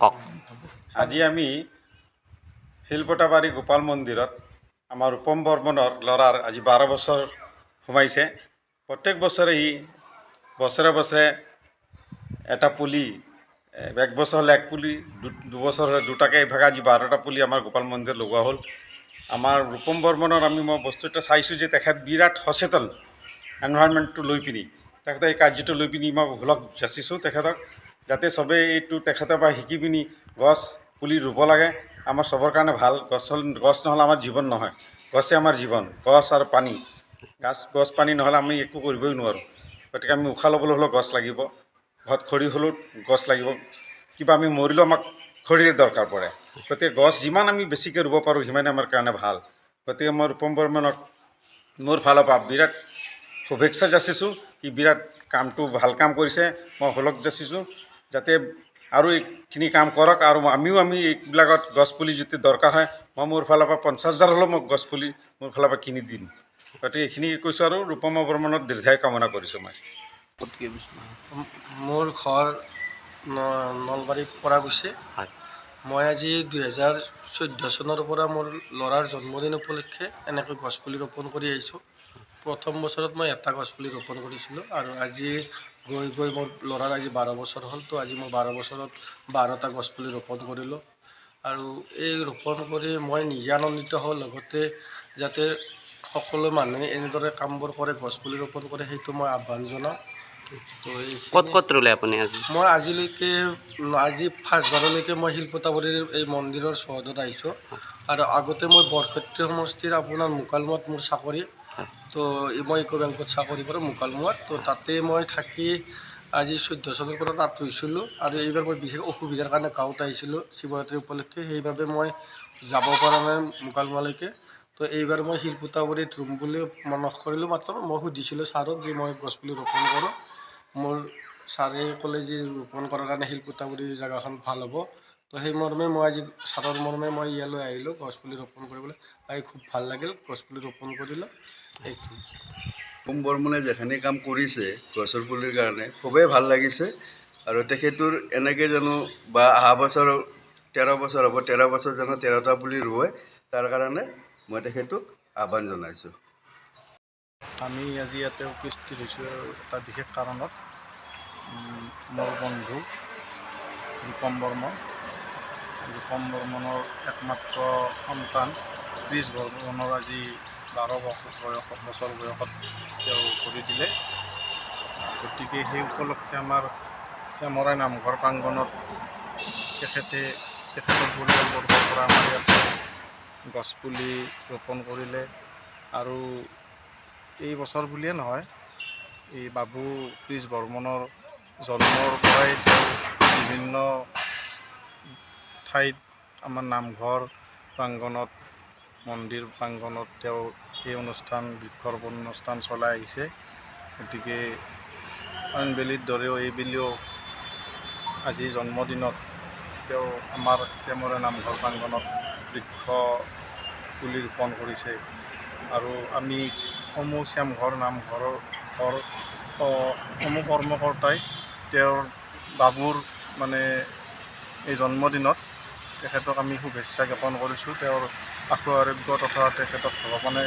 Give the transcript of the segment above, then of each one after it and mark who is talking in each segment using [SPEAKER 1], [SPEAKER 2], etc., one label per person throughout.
[SPEAKER 1] কওক
[SPEAKER 2] আজি আমি শিলপটাবাৰী গোপাল মন্দিৰত আমাৰ ৰূপম বৰ্মনৰ ল'ৰাৰ আজি বাৰ বছৰ সোমাইছে। প্ৰত্যেক বছৰে ই বছৰে বছৰে এটা পুলি এক বছৰ হ'লে এক পুলি দুবছৰ হ'লে দুটাকৈ এভাগে আজি বাৰটা পুলি আমাৰ গোপাল মন্দিৰত লগোৱা হ'ল। আমাৰ ৰূপম বৰ্মনৰ আমি মই বস্তু এটা চাইছোঁ যে তেখেত বিৰাট সচেতন এনভাইৰমেণ্টটো লৈ পিনি। তেখেতে এই কাৰ্যটো লৈ পিনি মই ভুলক যাচিছোঁ তেখেতক। যাতে চবেই এইটো তেখেতৰ পৰা শিকি পিনি গছ পুলি ৰুব লাগে। আমাৰ চবৰ কাৰণে ভালো। গছ হ'ল, গছ নহ'লে আমাৰ জীৱন নহয়। গছে আমাৰ জীৱন, গছ আৰু পানী। গছ গছ, পানী নহ'লে আমি একো কৰিবই নোৱাৰোঁ। গতিকে আমি উশাহ ল'বলৈ হ'লেও গছ লাগিব। ঘৰত খৰি হ'লেও গছ লাগিব। কিবা আমি মৰিলেও আমাক খৰিৰে দৰকাৰ পৰে। গতিকে গছ যিমান আমি বেছিকৈ ৰুব পাৰোঁ, সিমানে আমাৰ কাৰণে ভালো। গতিকে মই ৰূপম বৰ্মনক মোৰ ফালৰ পৰা বিৰাট শুভেচ্ছা যাচিছোঁ। সি বিৰাট কামটো, ভালো কাম কৰিছে। মই হলক যাচিছোঁ। যাতে আৰু এইখিনি কাম কৰক আৰু আমিও আমি এইবিলাকত গছপুলি যদি দৰকাৰ হয় মই মোৰ ফালৰ পৰা পঞ্চাছ হাজাৰ হ'লেও মই গছপুলি মোৰ ফালৰ পৰা কিনি দিম। গতিকে এইখিনি কৈছোঁ আৰু ৰূপম বৰ্মনত দীৰ্ঘায়ু কামনা কৰিছোঁ মই।
[SPEAKER 3] মোৰ ঘৰ ন- নলবাৰীৰ পৰা গৈছে। মই আজি দুহেজাৰ চৈধ্য চনৰ পৰা মোৰ ল'ৰাৰ জন্মদিন উপলক্ষে এনেকৈ গছপুলি ৰোপণ কৰি আহিছোঁ। প্ৰথম বছৰত মই এটা গছপুলি ৰোপণ কৰিছিলোঁ আৰু আজি গৈ গৈ মোৰ ল'ৰাৰ আজি বাৰ বছৰ হ'ল তো আজি মই বাৰ বছৰত বাৰটা গছপুলি ৰোপণ কৰিলোঁ। আৰু এই ৰোপণ কৰি মই নিজে আনন্দিত হওঁ লগতে যাতে সকলো মানুহে এনেদৰে কামবোৰ কৰে গছপুলি ৰোপণ কৰে সেইটো মই আহ্বান জনাওঁ।
[SPEAKER 1] ক'ত ক'ত ৰুলে আপুনি আজি?
[SPEAKER 3] মই আজিলৈকে আজি ফাৰ্ষ্টবাৰলৈকে মই শিলপতাবৰীৰ এই মন্দিৰৰ চৌহদত আহিছোঁ। আৰু আগতে মই বৰক্ষেত্ৰী সমষ্টিৰ আপোনাৰ মুকালমুৱাত মোৰ চাকৰি। তো মই ইউকো বেংকত চাকৰি কৰোঁ মুকালমুৱাত তো তাতে মই থাকি আজি চৈধ্য চনৰ পৰা তাত ৰৈছিলোঁ আৰু এইবাৰ মই বিশেষ অসুবিধাৰ কাৰণে গাঁৱত আহিছিলোঁ শিৱৰাত্ৰি উপলক্ষে, সেইবাবে মই যাব পৰা নাই মুকালমুৱালৈকে তো এইবাৰ মই শিলপতাবৰীত ৰুম বুলি মনস কৰিলোঁ, মাত্ৰ মই সুধিছিলোঁ ছাৰক যে মই গছপুলি ৰোপণ কৰোঁ। মোৰ ছাৰে ক'লে যে ৰোপণ কৰাৰ কাৰণে শিলপুটাগুৰি জেগাখন ভালো হ'ব। তো সেই মৰ্মে মই আজি, ছাৰৰ মৰ্মে মই ইয়ালৈ আহিলোঁ গছপুলি ৰোপণ কৰিবলৈ। আহি খুব ভালো লাগিল গছপুলি ৰোপণ কৰিলোঁ।
[SPEAKER 4] ওম বৰ্মনে যেখিনি কাম কৰিছে, গছৰ পুলিৰ কাৰণে, খুবেই ভালো লাগিছে। আৰু তেখেতৰ এনেকৈ জানো বা অহা বছৰ, তেৰ বছৰ হ'ব, তেৰ বছৰ জানো তেৰটা পুলি ৰুৱে, তাৰ কাৰণে মই তেখেতক আহ্বান জনাইছোঁ।
[SPEAKER 5] আমি আজি ইয়াতে উপস্থিত হৈছোঁ এটা বিশেষ কাৰণত। মোৰ বন্ধু ৰূপম বৰ্মন। ৰূপম বৰ্মনৰ একমাত্ৰ সন্তান ক্ৰিছ বৰ্মনৰ আজি বাৰ বয়সত, বছৰ বয়সত তেওঁ কৰি দিলে। গতিকে সেই উপলক্ষে আমাৰ চেমৰাই নামঘৰ প্ৰাংগণত তেখেতে, তেখেতৰ পৰিয়ালবৰ্গৰ পৰা ইয়াতে গছপুলি ৰোপণ কৰিলে। আৰু এই বছৰ বুলিয়ে নহয়, এই বাবু ক্ৰিছ বৰ্মনৰ জন্মৰ পৰাই তেওঁ বিভিন্ন ঠাইত আমাৰ নামঘৰ প্ৰাংগণত মন্দিৰ প্ৰাংগণত তেওঁ এই অনুষ্ঠান বৃক্ষৰোপণ অনুষ্ঠান চলাই আহিছে। গতিকে অইনবেলিৰ দৰেও এইবেলিও আজি জন্মদিনত তেওঁ আমাৰ চেমৰে নামঘৰ প্ৰাংগণত বৃক্ষ পুলি ৰোপণ কৰিছে। আৰু আমি সমূহ চেমঘৰ নামঘৰৰ সমূহ কৰ্মকৰ্তাই তেওঁৰ বাবুৰ মানে এই জন্মদিনত তেখেতক আমি শুভেচ্ছা জ্ঞাপন কৰিছোঁ। তেওঁৰ আশু আৰোগ্য তথা তেখেতক ভগৱানে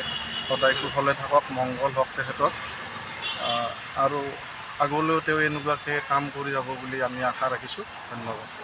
[SPEAKER 5] সদায় কুশলে থাকক, মংগল হওক তেখেতক। আৰু আগলৈও তেওঁ এনেকুৱাকৈ কাম কৰি যাব বুলি আমি আশা ৰাখিছোঁ। ধন্যবাদ।